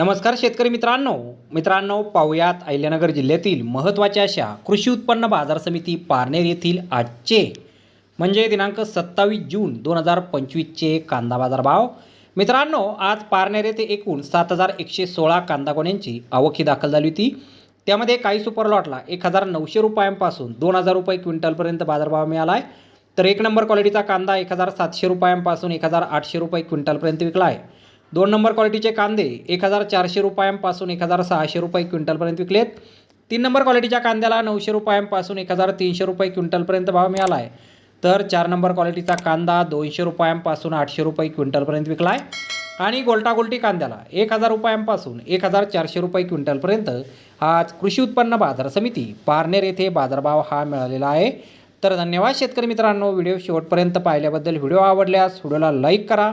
नमस्कार शेतकरी मित्रांनो. मित्रांनो पाहुयात अहिल्यानगर जिल्ह्यातील महत्त्वाच्या अशा कृषी उत्पन्न बाजार समिती पारनेर येथील आजचे म्हणजे दिनांक सत्तावीस जून दोन हजार पंचवीसचे कांदा बाजार भाव मित्रांनो आज पारनेर येथे एकूण सात हजार एकशे सोळा कांदा गोण्यांची आवकी दाखल झाली होती. त्यामध्ये काही सुपर लॉटला एक हजार नऊशे रुपयांपासून दोन हजार रुपये क्विंटलपर्यंत बाजारभाव मिळाला आहे तर एक नंबर क्वालिटीचा कांदा एक हजार सातशे रुपयांपासून एक हजार आठशे रुपये क्विंटलपर्यंत विकला आहे दोन नंबर क्वालिटीचे कांदे एक हजार चारशे रुपयांपासून एक हजार सहाशे रुपये क्विंटलपर्यंत विकलेत. तीन नंबर क्वालिटीच्या कांद्याला नऊशे रुपयांपासून एक हजार तीनशे रुपये क्विंटलपर्यंत भाव मिळाला आहे तर चार नंबर क्वालिटीचा कांदा दोनशे रुपयांपासून आठशे रुपये क्विंटलपर्यंत विकला आहे आणि गोल्टा गोल्टी कांद्याला एक हजार रुपयांपासून एक हजार चारशे रुपये क्विंटलपर्यंत आज कृषी उत्पन्न बाजार समिती पारनेर येथे बाजारभाव हा मिळालेला आहे. तर धन्यवाद शेतकरी मित्रांनो व्हिडिओ शेवटपर्यंत पाहिल्याबद्दल व्हिडिओ आवडल्यास व्हिडिओला लाईक करा.